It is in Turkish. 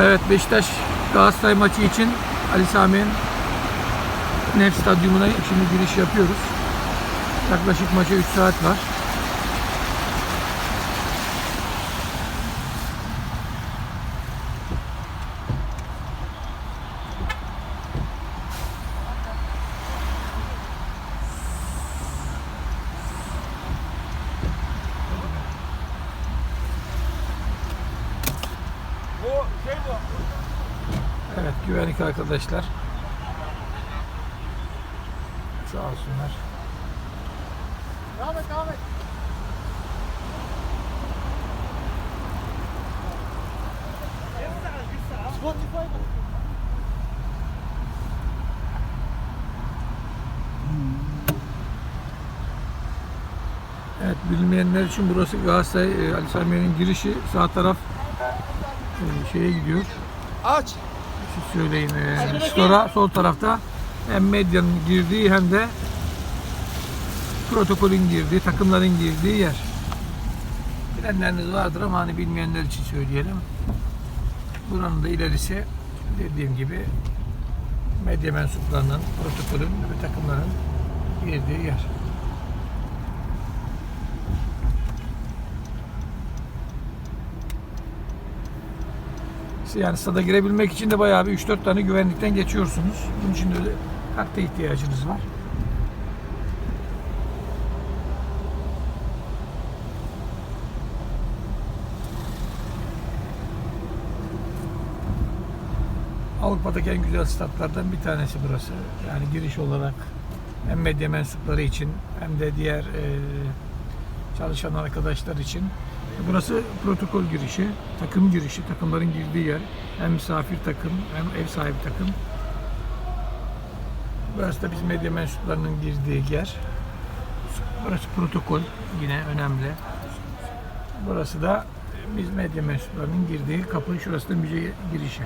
Evet Beşiktaş Galatasaray maçı için Ali Sami'nin Nef Stadyumuna şimdi giriş yapıyoruz. Yaklaşık maça 3 saat var. Güvenlik arkadaşlar. Sağ olsunlar. Devam et devam et. Evet bilmeyenler için burası Galatasaray e, Ali Sami'nin girişi. Sağ taraf e, şeye gidiyor. Aç. Siz söyleyin. E, Store'a sol tarafta hem medyanın girdiği hem de protokolün girdiği, takımların girdiği yer. Bilenleriniz vardır ama hani bilmeyenler için söyleyelim. Buranın da ilerisi dediğim gibi medya mensuplarının, protokolün ve takımların girdiği yer. Yani stada girebilmek için de bayağı bir 3-4 tane güvenlikten geçiyorsunuz. Bunun için de karta ihtiyacınız var. Avrupa'daki en güzel statlardan bir tanesi burası. Yani giriş olarak hem medya mensupları için hem de diğer e, çalışan arkadaşlar için. Burası protokol girişi, takım girişi, takımların girdiği yer. Hem misafir takım hem ev sahibi takım. Burası da biz medya mensuplarının girdiği yer. Burası protokol yine önemli. Burası da biz medya mensuplarının girdiği kapı. Şurası da müze girişi.